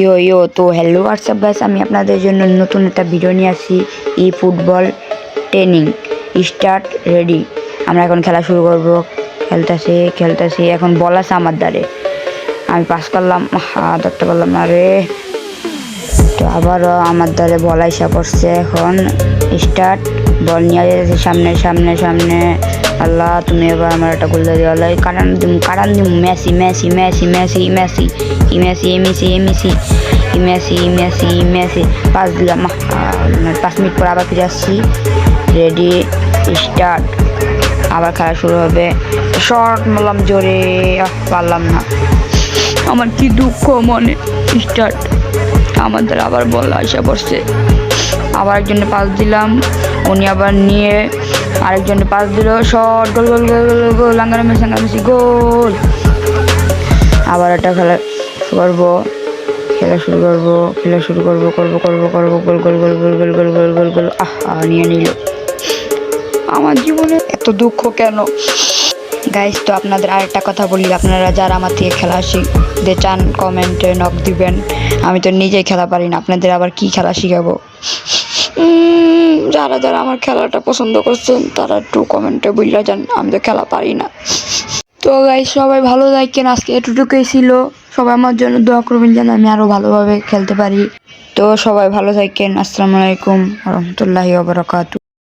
ইয়ো ইয়ো, তো hello WhatsApp guys আমি আপনাদের জন্য নতুন একটা ভিডিও নিয়ে আসি ই ফুটবল ট্রেনিং স্টার্ট রেডি আমরা এখন খেলা শুরু করব। খেলতেছি খেলতেছি, এখন বল আছে আমার দ্বারে। আমি পাস করলাম হা ধরতে পারলাম না রে। তো আবারও আমার দ্বারে বল আইসা পড়ছে এখন। স্টার্ট বল নিয়ে যেতেছি সামনে সামনে সামনে। আল্লাহ তুমি এবার আমার একটা গোল দিয়ে আল্লাহ। কারণ দিম কারণ দিম Messi Messi Messi Messi Messi Messi এ মেসি এ মেসি মেসি মেসি পাঁচ দিলাম আহ, পাঁচ মিনিট পর আবার ফিরে আসছি। রেডি স্টার্ট আবার খেলা শুরু হবে। শর্ট মারলাম জোরে পারলাম না। আমার কি দুঃখ মনে স্টার্ট আমাদের আবার বল আসা পড়ছে আবার একজনে পাস দিলাম উনি আবার নিয়ে আরেকজনে পাস দিল শর্ট গোল গোল গোল গোল গোল লাঙ্গারা মেসি গোল আবার একটা খেলা করব খেলা শুরু করব খেলা শুরু করব করব করব করব গোল গোল গোল গোল গোল গোল গোল গোল গোল আহ, নিয়ে নিল আমার জীবনে এত দুঃখ কেন গাইস তো আপনাদের আরেকটা কথা বলি। আপনারা যারা আমার থেকে খেলা শিখতে চান কমেন্টে নক দিবেন। আমি তো নিজেই খেলা পারি না। আপনাদের আবার কি খেলা শিখাবো? যারা যারা আমার খেলাটা পছন্দ করছেন, তারা একটু কমেন্টে বুঝলে যান। আমি তো খেলা পারি না। তো গাইস সবাই ভালো থাকেন। আজকে এতটুকুই ছিল। সবাই আমার জন্য দোয়া করবেন যেন আমি আরও ভালোভাবে খেলতে পারি। তো সবাই ভালো থাকেন। আসসালামু আলাইকুম। রহমতুল্লাহি ওবরাকাতু